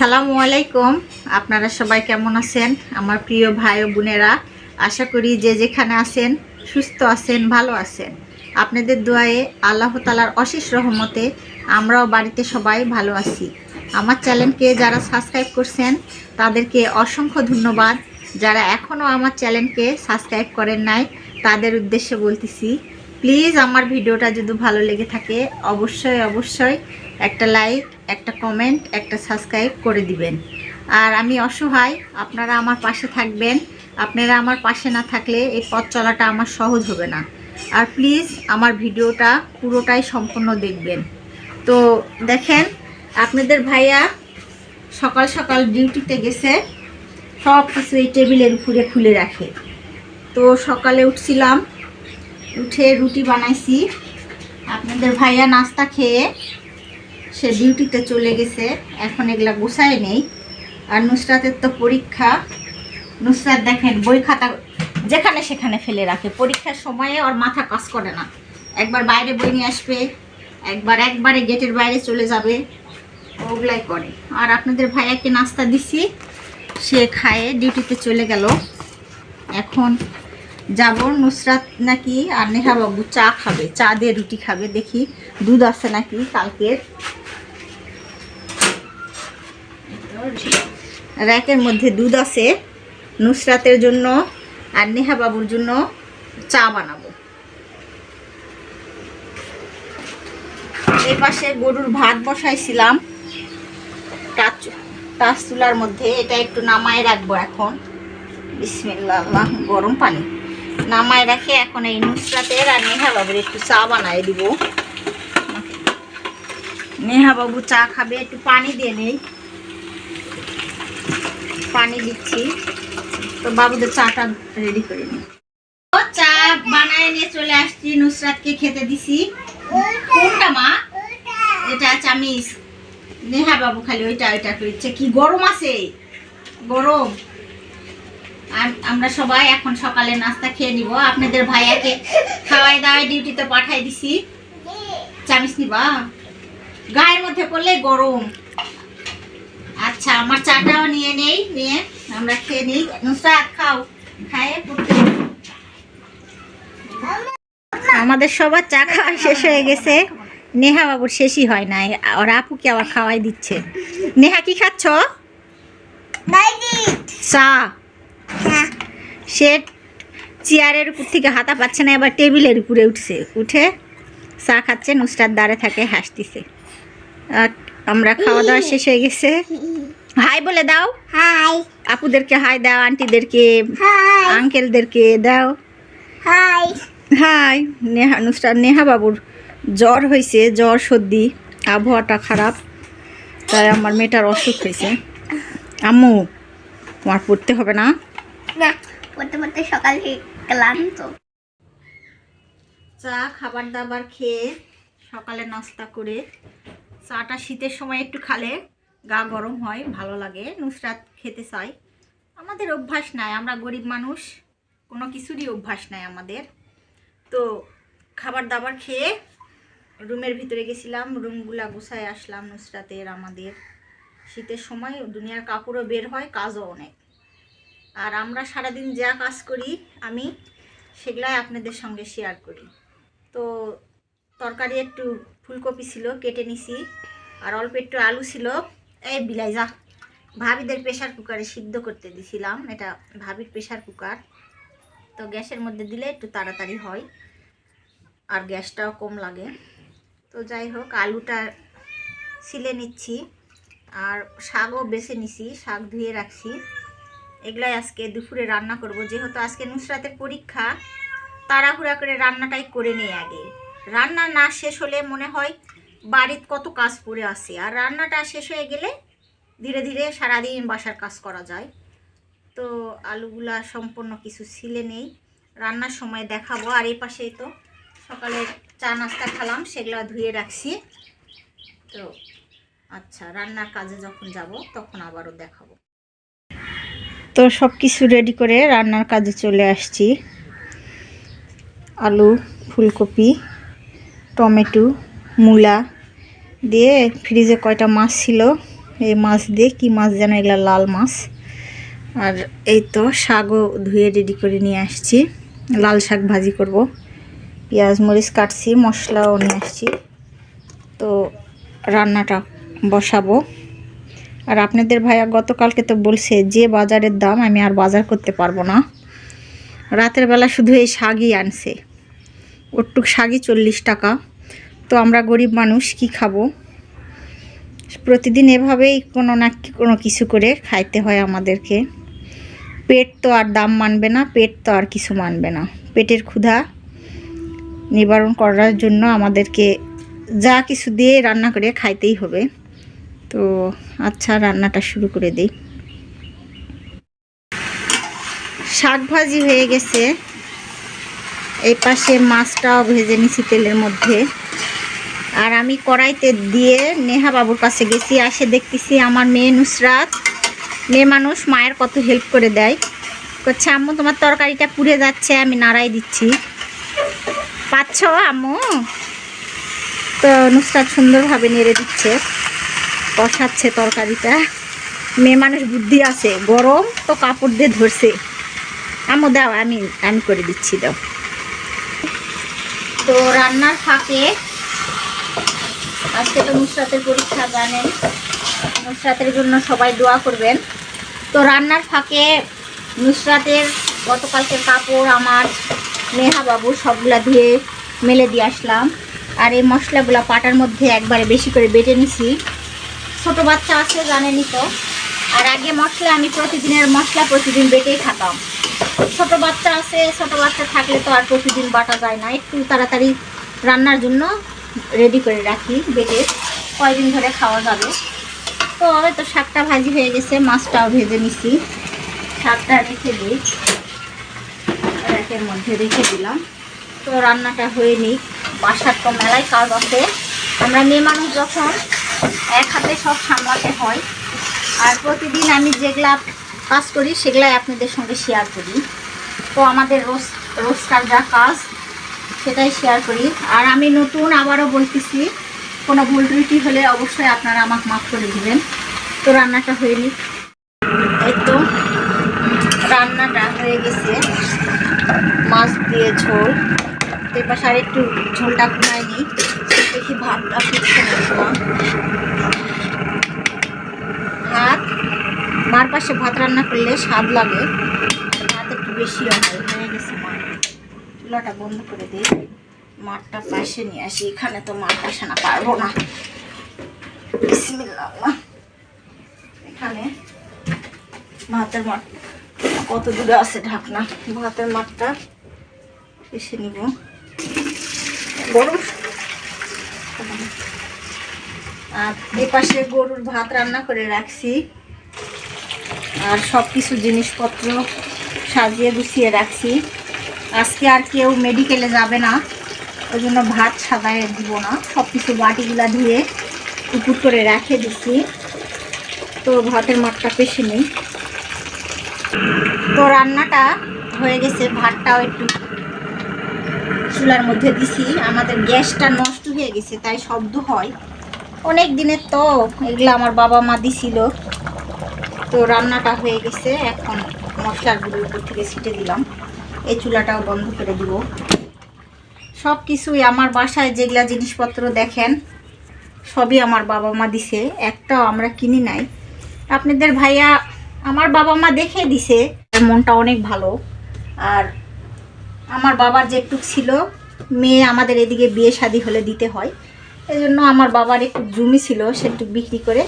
সালামু আলাইকুম। আপনারা সবাই কেমন আছেন? আমার প্রিয় ভাই ও বোনেরা, আশা করি যে যেখানে আছেন, সুস্থ আছেন, ভালো আছেন। আপনাদের দোয়ায়ে আল্লাহ তালার অশেষ রহমতে আমরাও বাড়িতে সবাই ভালো আছি। আমার চ্যানেলকে যারা সাবস্ক্রাইব করছেন, তাদেরকে অসংখ্য ধন্যবাদ। যারা এখনও আমার চ্যানেলকে সাবস্ক্রাইব করেন নাই, তাদের উদ্দেশ্যে বলতেছি, প্লিজ আমার ভিডিওটা যদি ভালো লেগে থাকে, অবশ্যই অবশ্যই একটা লাইক একটা কমেন্ট একটা সাবস্ক্রাইব করে দিবেন। আর আমি অসহায়, আপনারা আমার পাশে থাকবেন। আপনারা আমার পাশে না থাকলে এই পথ চলাটা আমার সহজ হবে না। আর প্লিজ আমার ভিডিওটা পুরোটাই সম্পূর্ণ দেখবেন। তো দেখেন, আপনাদের ভাইয়া সকাল সকাল ডিউটিতে গেছে, সব কিছু এই টেবিলের উপরে খুলে রাখে। তো সকালে উঠছিলাম, উঠে রুটি বানাইছি। আপনাদের ভাইয়া নাস্তা খেয়ে সে ডিউটিতে চলে গেছে। এখন এগুলা গোছায় নেই। আর নুসরাতের তো পরীক্ষা। নুসরাত দেখেন, বই খাতা যেখানে সেখানে ফেলে রাখে। পরীক্ষার সময়ে ওর মাথা কাজ করে না। একবার বাইরে বই নিয়ে আসবে, একবার একবারে গেটের বাইরে চলে যাবে। ওগুলাই করে। আর আপনাদের ভাইয়াকে নাস্তা দিছি। সে খায়ে ডিউটিতে চলে গেল। এখন যাব নুসরাত নাকি আর নেহা বাবু চা খাবে। চা দিয়ে রুটি খাবে। দেখি দুধ আছে নাকি কালকের। র্যাকের মধ্যে দুধ আছে, নুসরাতের জন্য আর নেহা বাবুর জন্য চা বানাবো। এই পাশে গরুর ভাত বসাইছিলাম। টাচ চুলার মধ্যে, এটা একটু নামায় রাখব এখন। বিসমিল্লাহ গরম পানি। নামায় রাখে এখন এই নুসরাতের আর নেহা বাবুর একটু চা বানায় দিব। নেহা বাবু চা খাবে, একটু পানি দিয়ে নেই। পানি দিচ্ছি। তো বাবুদের চাটা রেডি করে ও চা বানায় নিয়ে চলে আসছি, নুসরাতকে খেতে দিছি। কোনটা মা? এটা চামিস নেহা বাবু খালি ওইটা ওইটা করছে কি গরম আছে? গরম। আমরা সবাই এখন সকালে নাস্তা খেয়ে নিব। আপনাদের ভাইয়াকে খাওয়াই দাওয়াই ডিউটিতে পাঠাই দিছি। চামিস নিবা? গায়ের মধ্যে পড়লে গরম। আচ্ছা আমার চাটাও নিয়ে নেই নিয়ে আমরা খেয়ে নিই। নুসরাত খাও। খায়ে পড়তে আমাদের সবার চা খাওয়া শেষ হয়ে গেছে। নেহা বাবুর শেষই হয় নাই আর আপুকে আবার খাওয়াই দিচ্ছে। নেহা কি খাচ্ছ? চা। সে চেয়ারের উপর থেকে হাতা পাচ্ছে না এবার টেবিলের উপরে উঠছে। উঠে চা খাচ্ছে নুসরাত দাঁড়ে থাকে হাসতিছে। আর আমরা খাওয়া দাওয়া শেষ হয়ে গেছে। হাই বলে দাও। হাই। আপুদেরকে হাই দাও আন্টিদেরকে হাই। আঙ্কেলদেরকে দাও। হাই। হাই নেহা নুসরাত নেহা বাবুর জ্বর হয়েছে জ্বর সর্দি আবহাওয়াটা খারাপ তাই আমার মেয়েটার অসুখ হয়েছে আম্মু আমার পড়তে হবে না পড়তে পড়তে সকাল ক্লান্ত। চা খাবার দাবার খেয়ে সকালে নাস্তা করে চাটা শীতের সময় একটু খালে গা গরম হয়, ভালো লাগে। নুসরাত খেতে চাই আমাদের অভ্যাস নাই, আমরা গরিব মানুষ। কোনো কিছুরই অভ্যাস নাই আমাদের। তো খাবার দাবার খেয়ে রুমের ভিতরে গেছিলাম, রুমগুলা গুছায় আসলাম নুসরাতের, আমাদের। শীতের সময় দুনিয়ার কাপড়ও বের হয়, কাজও অনেক। আর আমরা সারাদিন যা কাজ করি, আমি সেগুলাই আপনাদের সঙ্গে শেয়ার করি। তো তরকারি একটু ফুলকপি ছিল, কেটে নিছি। আর অল্প একটু আলু ছিল। এই বিলাই যা, ভাবিদের প্রেশার কুকারে সিদ্ধ করতে দিছিলাম। এটা ভাবির প্রেশার কুকার তো গ্যাসের মধ্যে দিলে একটু তাড়াতাড়ি হয়। আর গ্যাসটাও কম লাগে। তো যাই হোক, আলুটা ছিলে নিচ্ছি। আর শাকও বেছে নিছি, শাক ধুয়ে রাখছি। এগুলাই আজকে দুপুরে রান্না করব। যেহেতু আজকে নুসরাতের পরীক্ষা, তাড়াহুড়া করে রান্নাটাই করে নেই আগে। রান্না না শেষ হলে মনে হয় বাড়ির কত কাজ পড়ে আসে আর রান্নাটা শেষ হয়ে গেলে ধীরে ধীরে সারাদিন বাসার কাজ করা যায়। তো আলুগুলা সম্পূর্ণ কিছু ছিলে নেই। রান্নার সময় দেখাবো। আর এই পাশেই তো সকালে চা নাস্তা খেলাম, সেগুলো ধুয়ে রাখছি। তো আচ্ছা রান্নার কাজে যখন যাব, তখন আবারও দেখাবো। তো সব কিছু রেডি করে রান্নার কাজে চলে আসছি। আলু, ফুলকপি টমেটো, মূলা দিয়ে ফ্রিজে কয়টা মাছ ছিল? এই মাছ দিয়ে কি মাছ যেন, এগুলা লাল মাছ। আর এই তো শাকও ধুয়ে রেডি করে নিয়ে আসছি। লাল শাক ভাজি করব। পেঁয়াজ, মরিচ কাটছি, মশলাও নিয়ে আসছি। তো রান্নাটা বসাবো। আর আপনাদের ভাইয়া গতকালকে তো বলছে যে বাজারের দাম আমি আর বাজার করতে পারব না। রাতের বেলা শুধু এই শাকই আনছে। ওটুক শাকই চল্লিশ টাকা। তো আমরা গরিব মানুষ, কি খাব? প্রতিদিন এভাবেই কোনো না কোনো কিছু করে খাইতে হয় আমাদেরকে। পেট তো আর দাম মানবে না, পেট তো আর কিছু মানবে না। পেটের ক্ষুধা নিবারণ করার জন্য আমাদেরকে যা কিছু দিয়ে রান্না করে খাইতেই হবে। তো আচ্ছা রান্নাটা শুরু করে দিই। শাক ভাজি হয়ে গেছে। এই পাশে মাছটাও ভেজে নিছি তেলের মধ্যে। আর আমি কড়াইতে দিয়ে নেহা বাবুর কাছে গেছি, আসে দেখতেছি আমার মেয়ে নুসরাত। মেয়ে মানুষ মায়ের কত হেল্প করে দেয়। করছে আম্মু, তোমার তরকারিটা পুড়ে যাচ্ছে, আমি নাড়াই দিচ্ছি। পাচ্ছ, আম্মু? তো নুসরাত সুন্দরভাবে নেড়ে দিচ্ছে, কষাচ্ছে তরকারিটা। মেয়ে মানুষ বুদ্ধি আছে, গরম তো কাপড় দিয়ে ধরছে। আম্মু, দাও, আমি আমি করে দিচ্ছি, দাও। তো রান্নার ফাঁকে আজকে তো নুসরাতের পরীক্ষা, জানেন। নুসরাতের জন্য সবাই দোয়া করবেন। তো রান্নার ফাঁকে নুসরাতের গতকালকের কাপড়, আমার নেহা বাবু সবগুলা ধুয়ে মেলে দিয়ে আসলাম। আর এই মশলাগুলো পাটার মধ্যে একবারে বেশি করে বেটে নিছি। ছোট বাচ্চা আছে, জানেনই তো। আর আগে মশলা, আমি প্রতিদিনের মশলা প্রতিদিন বেটেই খাতাম। ছোট বাচ্চা আছে, ছোট বাচ্চা থাকলে তো আর প্রতিদিন বাটা যায় না। একটু তাড়াতাড়ি রান্নার জন্য রেডি করে রাখি বেটে। কয়দিন ধরে খাওয়া যাবে। তো তো শাকটা ভাজি হয়ে গেছে, মাছটাও ভেজে নিছি। শাকটা রেখে দিই। র্যাকের মধ্যে রেখে দিলাম। তো রান্নাটা হয়ে নিই বাসার তো মেলায় কাজ আছে। আমরা মেয়ে মানুষ যখন এক হাতে সব সামলাতে হয়। আর প্রতিদিন আমি যেগুলা কাজ করি, সেগুলাই আপনাদের সঙ্গে শেয়ার করি। তো আমাদের রোজ, রোজকার যা কাজ, সেটাই শেয়ার করি। আর আমি নতুন আবারও বলতেছি, কোনো ভুল ত্রুটি হলে অবশ্যই আপনারা আমাকে মাফ করে দেবেন। তো রান্নাটা হয়ে হয়নি এই তো, রান্নাটা হয়ে গেছে। মাছ দিয়ে ঝোল। এবার আর একটু ঝোলটা কমায়নি দেখি ভাতটা ফুটছে না। ভাত মার পাশে ভাত রান্না করলে স্বাদ লাগে, ভাত একটু বেশি হয়। হয়ে গেছে মার। চুলাটা বন্ধ করে দিই। মাঠটা পাশে নিয়ে আসি। এখানে তো মাঠ পাশে না, পারব না। এখানে ভাতের মাঠ, কত দূরে আছে ঢাকনা? ভাতের মাঠটা এসে নিব। গরম আর এ পাশে গরুর ভাত রান্না করে রাখছি। আর সব কিছু জিনিসপত্র সাজিয়ে গুছিয়ে রাখছি। আজকে আর কেউ মেডিকেলে যাবে না ওই জন্য ভাত সাদায় দিব না। সব কিছু বাটিগুলা ধুয়ে উপুর করে রেখে দিচ্ছি তো ভাতের মাঠটা পেশে নেই। তো রান্নাটা হয়ে গেছে, ভাতটাও একটু চুলার মধ্যে দিছি। আমাদের গ্যাসটা নষ্ট হয়ে গেছে, তাই শব্দ হয়। অনেক দিনের তো, এগুলো আমার বাবা মা দিছিল। তো রান্নাটা হয়ে গেছে, এখন মশলাগুলো উপর থেকে ছিটে দিলাম। এই চুলাটাও বন্ধ করে দিব। সব কিছুই আমার বাসায় যেগুলা জিনিসপত্র দেখেন, সবই আমার বাবা মা দিছে, একটাও আমরা কিনি নাই। আপনাদের ভাইয়া আমার বাবা মা দেখে দিছে মনটা অনেক ভালো। আর আমার বাবার যেটুক ছিল, মেয়ে আমাদের এদিকে বিয়ে শাদি হলে দিতে হয়। এই জন্য আমার বাবার একটু জমি ছিল, সেটুক বিক্রি করে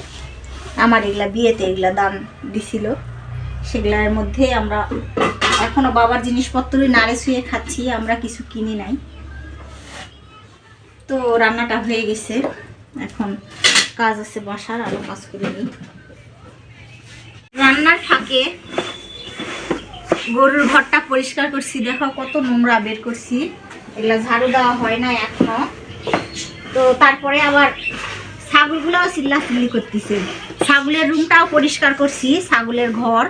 আমার এগুলা বিয়েতে এগুলা দান দিছিল। সেগুলার মধ্যে আমরা এখনও বাবার জিনিসপত্রই নাড়ে শুয়ে খাচ্ছি, আমরা কিছু কিনি নাই। তো রান্নাটা হয়ে গেছে। এখন কাজ আছে বাসার আরও কাজ করে নিই। রান্নার ফাঁকে গরুর ঘরটা পরিষ্কার করছি। দেখো কত নোংরা বের করছি। এগুলা ঝাড়ু দেওয়া হয় না এখনও। তো তারপরে আবার ছাগলগুলোও চিল্লা চিল্লি করতেছে। ছাগলের রুমটাও পরিষ্কার করছি, ছাগলের ঘর।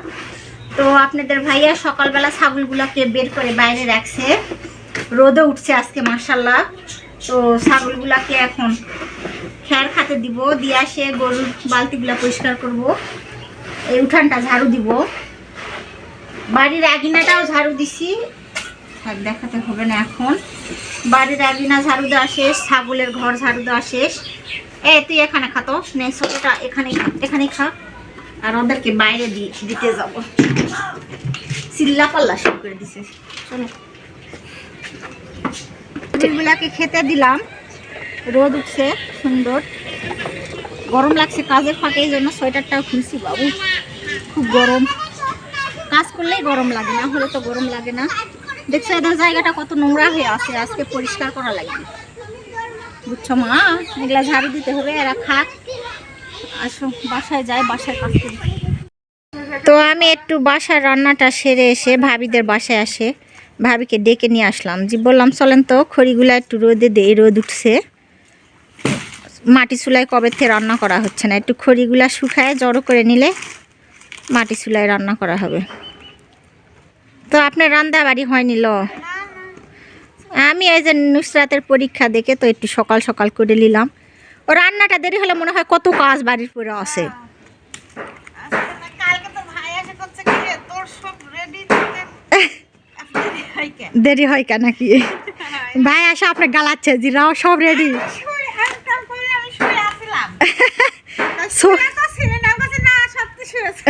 তো আপনাদের ভাইয়া সকালবেলা ছাগলগুলোকে বের করে বাইরে রাখছে। রোদে উঠছে আজকে মার্শাল্লাহ তো ছাগলগুলাকে এখন খ্যার খাতে দিব, দিয়ে আসে গরুর বালতিগুলো পরিষ্কার করব। এই উঠানটা ঝাড়ু দিব। বাড়ির আগিনাটাও ঝাড়ু দিছি। দেখাতে হবে না এখন। বাড়ির আগিনা ঝাড়ু দেওয়া শেষ, ছাগলের ঘর ঝাড়ু দেওয়া শেষ। এ, তুই এখানে খাতো নে ছোটটা এখানে এখানেই খা আর ওদেরকে বাইরে দিতে যাব। চিল্লা পাল্লা সব করে দিছে। এগুলাকে খেতে দিলাম। রোদ উঠছে, সুন্দর। গরম লাগছে কাজের ফাঁকে, এই জন্য সোয়েটারটাও খুলছি বাবু। খুব গরম। কাজ করলেই গরম লাগে না, হলে তো গরম লাগে না। দেখছ, এদের জায়গাটা কত নোংরা হয়ে আছে, আজকে পরিষ্কার করা লাগবে। বুঝছ মা? এগুলা ঝাড়ু দিতে হবে, এরা খাক। আসো, বাসায় যাই বাসায় কাজ তো আমি একটু বাসার রান্নাটা সেরে এসে ভাবিদের বাসায় আসে। ভাবিকে ডেকে নিয়ে আসলাম। যে বললাম, চলেন তো, খড়িগুলা একটু রোদে দে, রোদ উঠছে। মাটি চুলায় কবে থেকে রান্না করা হচ্ছে না? একটু খড়িগুলা শুকায়, জড়ো করে নিলে মাটি চুলায় রান্না করা হবে। তো আপনার রান্না বাড়ি হয়নি ল? আমি এই যে নুসরাতের পরীক্ষা দেখে তো একটু সকাল সকাল করে নিলাম। ও রান্নাটা দেরি হলে মনে হয় কত কাজ বাড়ির পরে আসে কি রেডি হয় কেন দেরি হয় কেন নাকি? ভাই আসে আপনার গালাচ্ছে জিরাও সব রেডি সত্যি শুয়েছে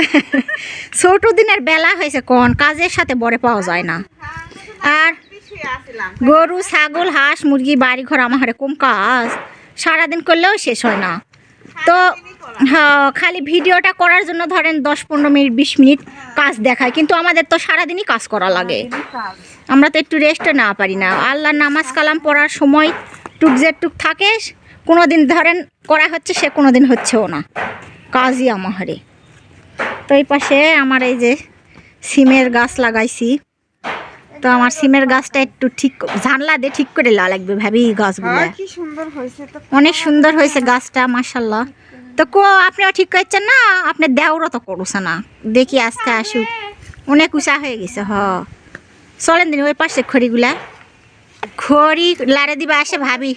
ছোট দিনের বেলা হয়েছে কোন কাজের সাথে বড়ে পাওয়া যায় না। আর গরু, ছাগল, হাঁস, মুরগি বাড়ি ঘর আমার হারে কম কাজ সারাদিন করলেও শেষ হয় না। তো হ্যাঁ খালি ভিডিওটা করার জন্য ধরেন দশ, পনেরো মিনিট, বিশ মিনিট কাজ দেখায়। কিন্তু আমাদের তো সারাদিনই কাজ করা লাগে। আমরা তো একটু রেস্টও না পারি না। আল্লাহ নামাজ, কালাম পড়ার সময় টুক যে টুক থাকে কোনো দিন ধরেন করা হচ্ছে, সে কোনো দিন হচ্ছেও না। কাজই আমাহারে তো এই পাশে আমার এই যে সিমের গাছ লাগাইছি। তো আমার সিমের গাছটা একটু ঠিক জানলা দিয়ে ঠিক করে লা লাগবে ভাবি গাছগুলো। কি সুন্দর হয়েছে অনেক সুন্দর হয়েছে গাছটা মাসাল্লাহ তো কো আপনিও ঠিক করছেন না? আপনি দেওরও তো করছে না। দেখি আজকে আসুক। অনেক উষা হয়ে গেছে হ। চলেন দিন ওই পাশে খড়িগুলা। খড়ি লারে দিবা আসে ভাবি।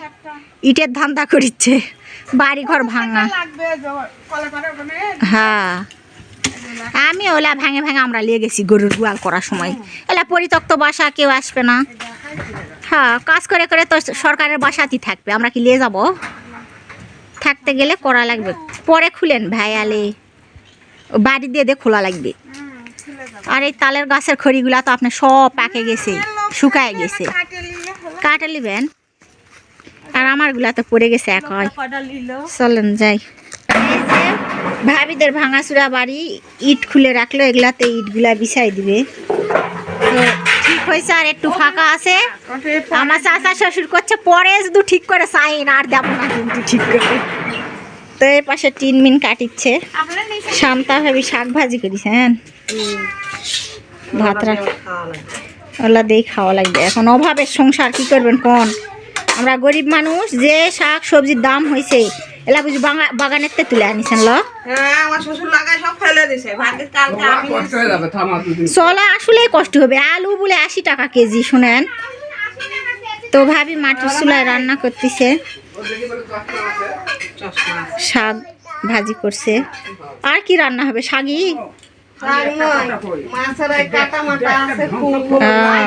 ইটের ধান্দা করিচ্ছে। বাড়ি ঘর ভাঙা হ্যাঁ। আমি ওলা ভাঙে ভাঙে আমরা লিয়ে গেছি গরুর গোয়াল করার সময়। এলা পরিত্যক্ত বাসা, কেউ আসবে না। হ্যাঁ কাজ করে করে তো সরকারের বাসাতেই থাকবে, আমরা কি নিয়ে যাব? থাকতে গেলে করা লাগবে। পরে খুলেন ভাই আলে। বাড়ি দিয়ে দিয়ে খোলা লাগবে। আর এই তালের গাছের খড়িগুলা তো আপনার সব পাকে গেছে, শুকায় গেছে। কাটে লিবেন আর আমারগুলা তো পড়ে গেছে নিল চলেন, যাই। ভাবিদের ভাঙাচুরা বাড়ি, ইট খুলে রাখল, এগুলাতে ইটগুলা বিছাই দিবে। ঠিক হয়েছে, আর একটু ফাঁকা আছে। আমার শ্বশুর করছে, পরে শুধু ঠিক করে সাইন, আর না কিন্তু ঠিক করে। তো মিন কাটিচ্ছে। শান্তা ভাবি শাক ভাজি ওলা দিয়ে খাওয়া লাগবে। এখন অভাবের সংসার কি করবেন, কোন? আমরা গরিব মানুষ যে শাক সবজির দাম হয়েছে এলা বুঝি বাগা- বাগানের তে তুলে আনিছেন ল। হ্যাঁ চলা আসলেই কষ্ট হবে। আলু বলে আশি টাকা কেজি শুনেন। তো ভাবি মাটির চুলায় রান্না করতেছে। শাক ভাজি করছে। আর কি রান্না হবে শাগই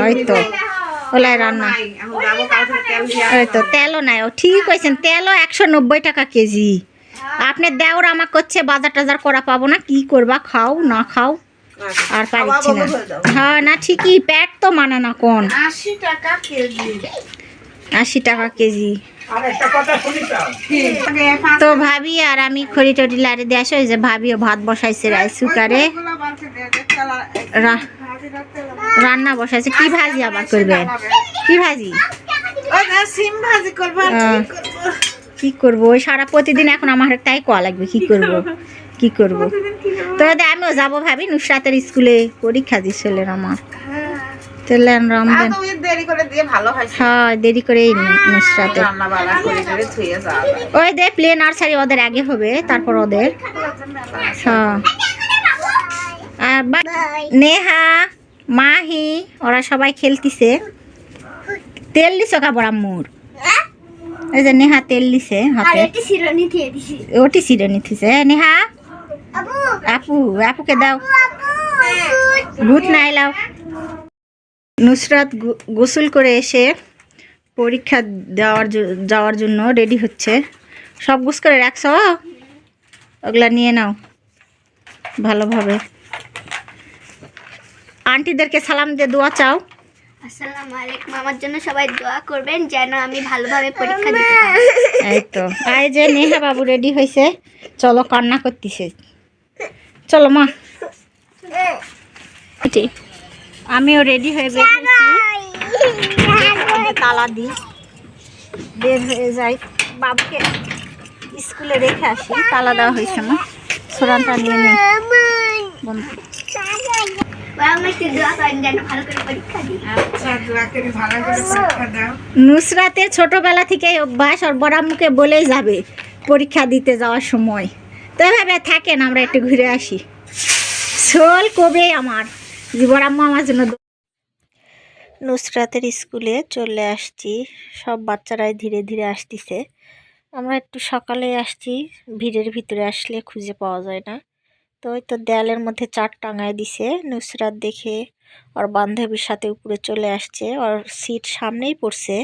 ওই তো। ওলাই রান্না। ওই তো তেলও নাই। ও ঠিক কইছেন তেলও একশো নব্বই টাকা কেজি। আপনি দেওর আমার করছে বাজার টাজার করা পাবো না কি করবা খাও না খাও আর পারিচ্ছি না। হ্যাঁ না ঠিকই প্যাট তো মানে না কোন। আশি টাকা কেজি। আশি টাকা কেজি। তো ভাবি আর আমি খড়ি টড়ি লাড়ে দিয়ে আসে যে ভাবিও ভাত বসাইছে রাইস কুকারে। রান্না বসাইছে। কি ভাজি আবার করবে? কি ভাজি? সিম ভাজি করব? কি সারা প্রতিদিন এখন আমার তাই কোয়া লাগবে, কি করব? কি করব? তো আমিও যাব ভাবি, নুসরাতের স্কুলে পরীক্ষা দিচ্ছিলেন আমার। তাহলে তো দেরি করে দিয়ে ভালো হয়েছে। হ্যাঁ দেরি করেই নুসরাতে। ওই দে প্লে নার্সারি ওদের আগে হবে তারপর ওদের। হ্যাঁ। আর বা- নেহা মাহি ওরা সবাই খেলতিছে। তেল দিছ কাপড় আম্মুর? এই যে নেহা তেল দিছে হাতে। একটি শিরোনি দিয়ে দিছি। ওটি সিরে নিতেছে নেহা? আপু আপু আপুকে দাও। আপু ভূত নাই লাও। নুসরাত গো- গোসল করে এসে পরীক্ষা দেওয়ার যাওয়ার জন্য রেডি হচ্ছে। সব গুছ করে রাখছ? ওগুলা নিয়ে নাও। ভালোভাবে। আন্টিদেরকে সালাম দিয়ে দোয়া চাও। আসসালামু আলাইকুম। আমার জন্য সবাই দোয়া করবেন যেন আমি ভালোভাবে পরীক্ষা দিতে পারি। এই তো। যে নেহা বাবু রেডি হয়েছে। চলো কান্না করতেছে। চলো মা। এটি। আমিও রেডি হয়ে বের হয়েছি। তালা দিই। বের হয়ে যাই। বাবুকে স্কুলে রেখে আসি। তালা দেওয়া হয়েছে মা সোরানটা নিয়ে নেই বন্ধু। আচ্ছা দোয়া করে ভালো করে পরীক্ষা দাও। নুসরাতের ছোটবেলা থেকেই অভ্যাস ওর বড়াম্মুকে বলেই যাবে পরীক্ষা দিতে যাওয়ার সময়। তো এভাবে থাকেন আমরা একটু ঘুরে আসি। শোল কবে আমার? যে বড়াম্মু আমার জন্য নুসরাতের স্কুলে চলে আসছি। সব বাচ্চারাই ধীরে ধীরে আসতেছে। আমরা একটু সকালে আসছি। ভিড়ের ভিতরে আসলে খুঁজে পাওয়া যায় না। তো ওই তো দেয়ালের মধ্যে চার টাঙায় দিছে। নুসরাত দেখে ওর বান্ধবীর সাথে উপরে চলে আসছে। ওর সিট সামনেই পড়ছে।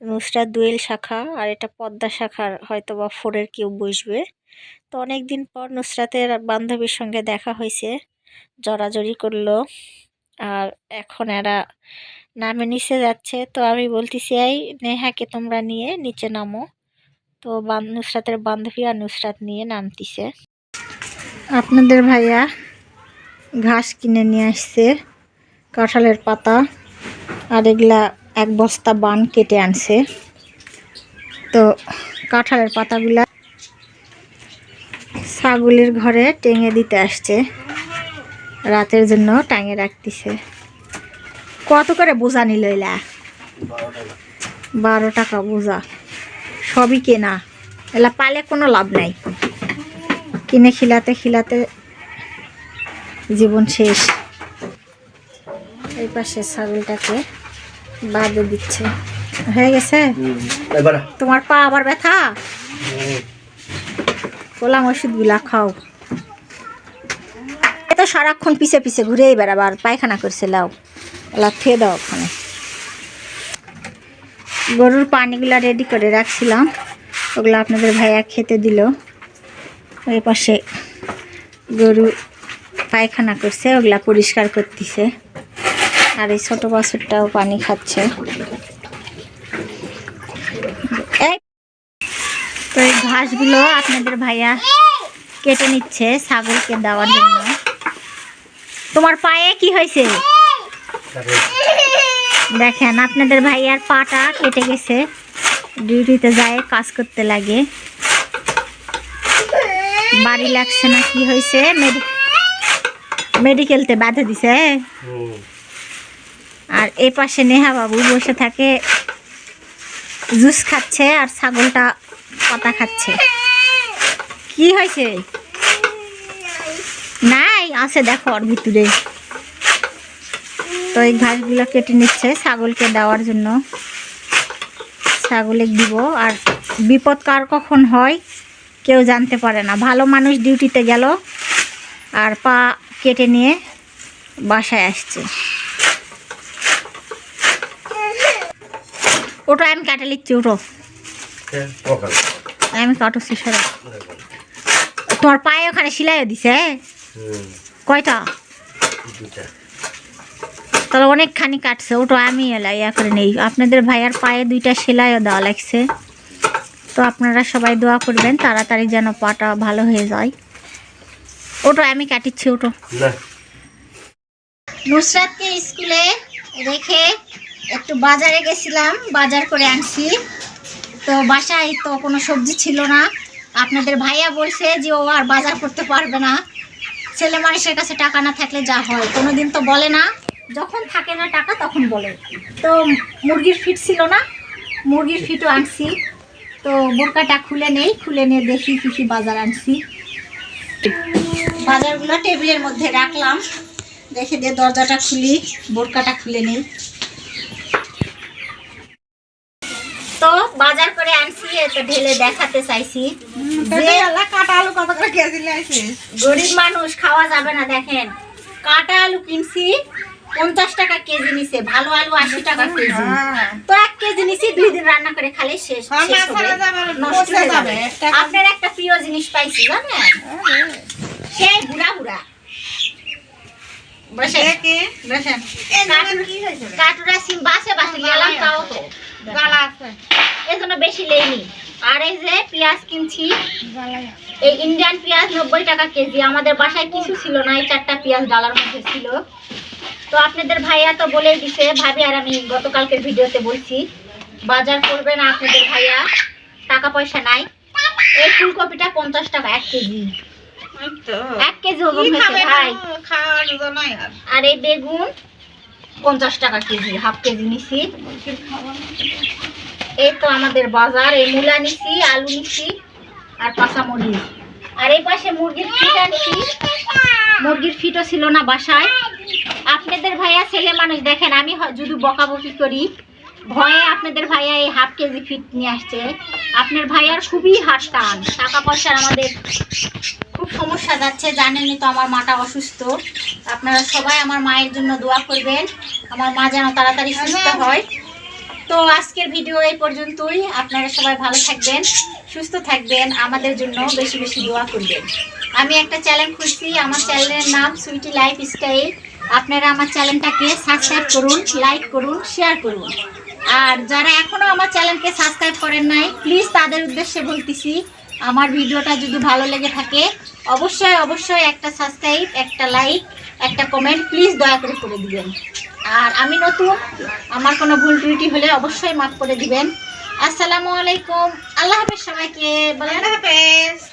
নুসরাত দুয়েল শাখা আর এটা পদ্মা শাখার হয়তো বা ফোরের কেউ বসবে। তো অনেক দিন পর নুসরাতের বান্ধবীর সঙ্গে দেখা হয়েছে। জড়াজড়ি করল। আর এখন এরা নামে নিচে যাচ্ছে। তো আমি বলতেছি, এই নেহাকে তোমরা নিয়ে নিচে নামো। তো নুসরাতের বান্ধবী আর নুসরাত নিয়ে নামতিছে। আপনাদের ভাইয়া ঘাস কিনে নিয়ে আসছে, কাঁঠালের পাতা, আর এগুলা এক বস্তা বান কেটে আনছে। তো কাঁঠালের পাতাগুলা ছাগলের ঘরে টেঙে দিতে আসছে। রাতের জন্য টাঙে রাখতেছে। কত করে বোঝা নিল এলা? বারো টাকা বোঝা। সবই কেনা। এলা পালে কোনো লাভ নাই। কিনে খিলাতে খিলাতে জীবন শেষ। এই পাশে ছাগলটাকে বাঁধে দিচ্ছে। হয়ে গেছে? তোমার পা আবার ব্যথা? বললাম ওষুধগুলা খাও। তো সারাক্ষণ পিছে পিছে ঘুরেই বেড়াবার পায়খানা করছে, লাও। ওলা থুয়ে দাও ওখানে। গরুর পানিগুলা রেডি করে রাখছিলাম। ওগুলো আপনাদের ভাইয়া খেতে দিল। ওই পাশে গরু পায়খানা করছে, ওগুলা পরিষ্কার করতেছে। আর এই ছোট বাছুরটাও পানি খাচ্ছে। তো এই ঘাসগুলো আপনাদের ভাইয়া কেটে নিচ্ছে, ছাগলকে দেওয়ার জন্য। তোমার পায়ে কি হয়েছে? দেখেন, আপনাদের ভাইয়ার পাটা কেটে গেছে। ডিউটিতে যায়, কাজ করতে লাগে। বাড়ি লাগছে না, কি হয়েছে? মেডিকেলতে বাধা দিছে আর এ পাশে নেহা বাবু বসে থাকে, জুস খাচ্ছে আর ছাগলটা পাতা খাচ্ছে। কি হয়েছে? নাই আছে দেখো ওর ভিতরে। তো এই ঘাসগুলো কেটে নিচ্ছে ছাগলকে দেওয়ার জন্য। ছাগলে দিব। আর বিপদ কার কখন হয় কেউ জানতে পারে না। ভালো মানুষ ডিউটিতে গেল আর পা কেটে নিয়ে বাসায় আসছে। ওটা আমি কাটে লিখছি ওটো আমি কাটছি সরা তোমার পায়ে ওখানে সিলাইও দিছে কয়টা? তাহলে অনেকখানি কাটছে ওটা আমি এলাই ইয়া করে নেই। আপনাদের ভাইয়ার পায়ে দুইটা সেলাইও দেওয়া লাগছে। তো আপনারা সবাই দোয়া করবেন তাড়াতাড়ি যেন পাটা ভালো হয়ে যায়। ওটা আমি কাটিচ্ছি ওটো। নুসরাতকে স্কুলে রেখে একটু বাজারে গেছিলাম বাজার করে আনছি। তো বাসায় তো কোনো সবজি ছিল না। আপনাদের ভাইয়া বলছে যে ও আর বাজার করতে পারবে না। ছেলে মানুষের কাছে টাকা না থাকলে যা হয়। কোনো দিন তো বলে না। যখন থাকে না টাকা, তখন বলে। তো মুরগির ফিট ছিল না। মুরগির ফিটও আনছি। তো বোরকাটা খুলে নেই। খুলে নিয়ে দেখি কী বাজার আনছি। বাজারগুলো টেবিলের মধ্যে রাখলাম। রেখে দিয়ে দরজাটা খুলি। বোরকাটা খুলে নিই। তো বাজার করে তো ঢেলে দেখাতে চাইছি। যে যে কাটা আলু কত করে কেজি লাইছে গরিব মানুষ খাওয়া যাবে না দেখেন। কাটা আলু কিনছি পঞ্চাশ টাকা কেজি নিছে ভালো আলু আশি টাকা কেজি। তো এক কেজি নিছি দুই দিন রান্না করে খালে শেষ হ্যাঁ, হয়ে আপনার একটা প্রিয় জিনিস পাইছি জানেন? সেই বুড়া বুড়া বসেন দেখি বসেন এই জায়গায় কাটুরা- কি হয়েছে রে? কাটুরা সিম বাসে বাসে গেলাম তাও তো। গালা আছে। এই জন্য বেশি লেইনি। আর এই যে পেঁয়াজ কিনছি এই ইন্ডিয়ান পেঁয়াজ নব্বই টাকা কেজি। আমাদের বাসায় কিছু ছিল না এই চারটা পেঁয়াজ ডালার মধ্যে ছিল। তো আপনাদের ভাইয়া তো বলে দিছে ভাবি আর আমি গতকালকের ভিডিওতে বলছি বাজার করবেন আপনাদের ভাইয়া টাকা পয়সা নাই। এই ফুলকপিটা পঞ্চাশ টাকা এক কেজি। এক কেজি ওজন হয়েছে ভাই? খাওয়ার জন্য আর। এই বেগুন পঞ্চাশ টাকা কেজি হাফ কেজি নিছি। এই তো আমাদের বাজার এই মূলা নিছি আলু নিছি আর কাঁচামরিচ আর এই পাশে মুরগির ফিট আনছি মুরগির ফিটও ছিল না বাসায়। আপনাদের ভাইয়া ছেলে মানুষ দেখেন আমি যদি বকাবকি করি ভয়ে আপনাদের ভাইয়া এই হাফ কেজি ফিট নিয়ে আসছে। আপনার ভাইয়ার খুবই হাত টান টাকা পয়সার আমাদের খুব সমস্যা যাচ্ছে জানেনই তো আমার মাটা অসুস্থ। আপনারা সবাই আমার মায়ের জন্য দোয়া করবেন। আমার মা যেন তাড়াতাড়ি সুস্থ হয়। তো আজকের ভিডিও এই পর্যন্তই। আপনারা সবাই ভালো থাকবেন সুস্থ থাকবেন আমাদের জন্য বেশি বেশি দোয়া করবেন। আমি একটা চ্যানেল খুঁজছি আমার চ্যানেলের নাম সুইটি লাইফ স্টাইল। আপনারা আমার চ্যানেলটাকে সাবস্ক্রাইব করুন লাইক করুন শেয়ার করুন। আর যারা এখনও আমার চ্যানেলকে সাবস্ক্রাইব করেন নাই প্লিজ তাদের উদ্দেশ্যে বলতেছি আমার ভিডিওটা যদি ভালো লেগে থাকে অবশ্যই অবশ্যই একটা সাবস্ক্রাইব একটা লাইক একটা কমেন্ট প্লিজ দয়া করে করে দিবেন। আর আমি নতুন, আমার কোনো ভুল ত্রুটি হলে অবশ্যই মাফ করে দিবেন। আসসালামু আলাইকুম, আল্লাহ হাফেজ সবাইকে, বলেন। হাফেজ।